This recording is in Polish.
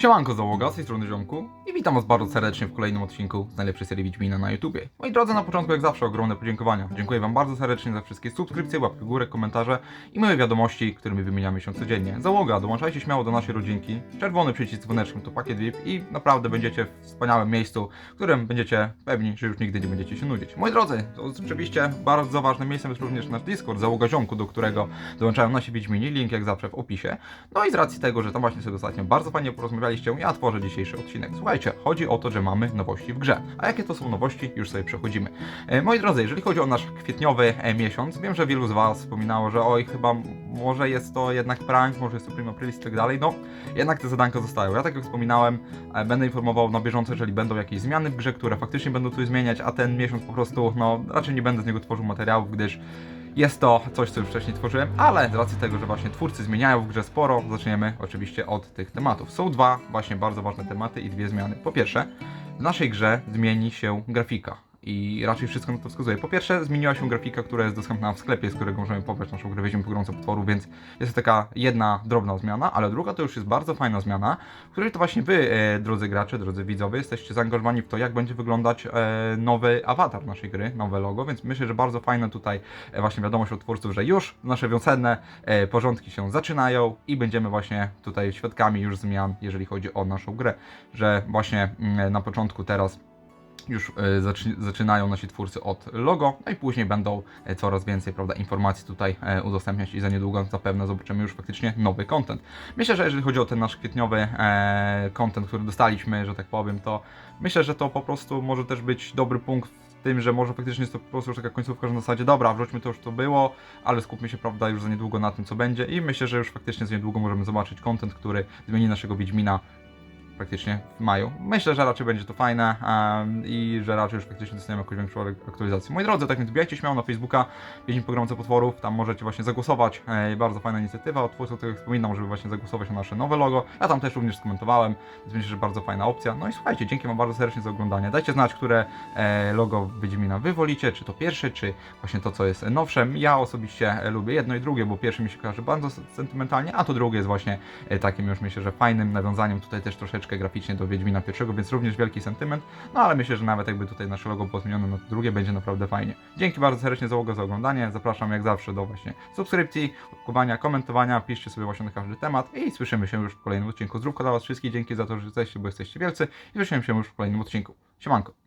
Siemanko załoga, z tej strony Ziomku i witam was bardzo serdecznie w kolejnym odcinku z najlepszej serii Wiedźmina na YouTubie. Moi drodzy, na początku jak zawsze ogromne podziękowania. Dziękuję wam bardzo serdecznie za wszystkie subskrypcje, łapki w górę, komentarze i moje wiadomości, którymi wymieniamy się codziennie. Załoga, dołączajcie śmiało do naszej rodzinki. Czerwony przycisk dzwoneczkiem to pakiet VIP i naprawdę będziecie w wspaniałym miejscu, w którym będziecie pewni, że już nigdy nie będziecie się nudzić. Moi drodzy, to oczywiście bardzo ważnym miejscem jest również nasz Discord, załoga Ziomku, do którego dołączają nasi Wiedźmini, link jak zawsze w opisie. No i z racji tego, że tam właśnie sobie ostatnio bardzo fajnie porozmawialiście, ja tworzę dzisiejszy odcinek. Słuchajcie, chodzi o to, że mamy nowości w grze. A jakie to są nowości? Już sobie przechodzimy. E, moi drodzy, jeżeli chodzi o nasz kwietniowy e, miesiąc, wiem, że wielu z Was wspominało, że oj, chyba może jest to jednak prank, może jest to prima aprilis i tak dalej. No, jednak te zadanka zostają. Ja tak jak wspominałem, e, będę informował na bieżąco, jeżeli będą jakieś zmiany w grze, które faktycznie będą coś zmieniać, a ten miesiąc po prostu, no, raczej nie będę z niego tworzył materiałów, gdyż jest to coś, co już wcześniej tworzyłem, ale z racji tego, że właśnie twórcy zmieniają w grze sporo, zaczniemy oczywiście od tych tematów. Są dwa właśnie bardzo ważne tematy i dwie zmiany. Po pierwsze, w naszej grze zmieni się grafika. I raczej wszystko na to wskazuje. Po pierwsze, zmieniła się grafika, która jest dostępna w sklepie, z którego możemy pobrać naszą grę Wiedźmy Pogromcę Potworu, więc jest to taka jedna drobna zmiana, ale druga to już jest bardzo fajna zmiana, w której to właśnie wy, e, drodzy gracze, drodzy widzowie, jesteście zaangażowani w to, jak będzie wyglądać e, nowy awatar naszej gry, nowe logo, więc myślę, że bardzo fajne tutaj e, właśnie wiadomość od twórców, że już nasze wiosenne e, porządki się zaczynają i będziemy właśnie tutaj świadkami już zmian, jeżeli chodzi o naszą grę, że właśnie mm, na początku teraz już e, zaczy, zaczynają nasi twórcy od logo, no i później będą e, coraz więcej prawda, informacji tutaj e, udostępniać i za niedługo zapewne zobaczymy już faktycznie nowy content. Myślę, że jeżeli chodzi o ten nasz kwietniowy content, który dostaliśmy, że tak powiem, to myślę, że to po prostu może też być dobry punkt tym, że może faktycznie jest to po prostu już taka końcówka, że na zasadzie dobra, wróćmy to już to było, ale skupmy się prawda już za niedługo na tym co będzie i myślę, że już faktycznie za niedługo możemy zobaczyć content, który zmieni naszego Wiedźmina praktycznie w maju. Myślę, że raczej będzie to fajne em, i że raczej już faktycznie dostaniemy jakąś większą ak- aktualizację. Moi drodzy, tak więc wbijajcie śmiało na Facebooka Wiedźmin Pogromcę Potworów, tam możecie właśnie zagłosować. E, bardzo fajna inicjatywa od twórców, jak wspominam, żeby właśnie zagłosować na nasze nowe logo. Ja tam też również skomentowałem, więc myślę, że bardzo fajna opcja. No i słuchajcie, dzięki Wam bardzo serdecznie za oglądanie. Dajcie znać, które e, logo Wiedźmina Wy wolicie, czy to pierwsze, czy właśnie to, co jest nowsze. Ja osobiście e, lubię jedno i drugie, bo pierwsze mi się kojarzy bardzo sentymentalnie, a to drugie jest właśnie e, takim już myślę, że fajnym nawiązaniem tutaj też troszeczkę graficznie do Wiedźmina pierwszego, więc również wielki sentyment, no ale myślę, że nawet jakby tutaj nasze logo było zmienione na drugie, będzie naprawdę fajnie. Dzięki bardzo serdecznie załoga za oglądanie, zapraszam jak zawsze do właśnie subskrypcji, łapkowania, komentowania, piszcie sobie właśnie na każdy temat i słyszymy się już w kolejnym odcinku. Zdrówko dla Was wszystkich, dzięki za to, że jesteście, bo jesteście wielcy i słyszymy się już w kolejnym odcinku. Siemanko!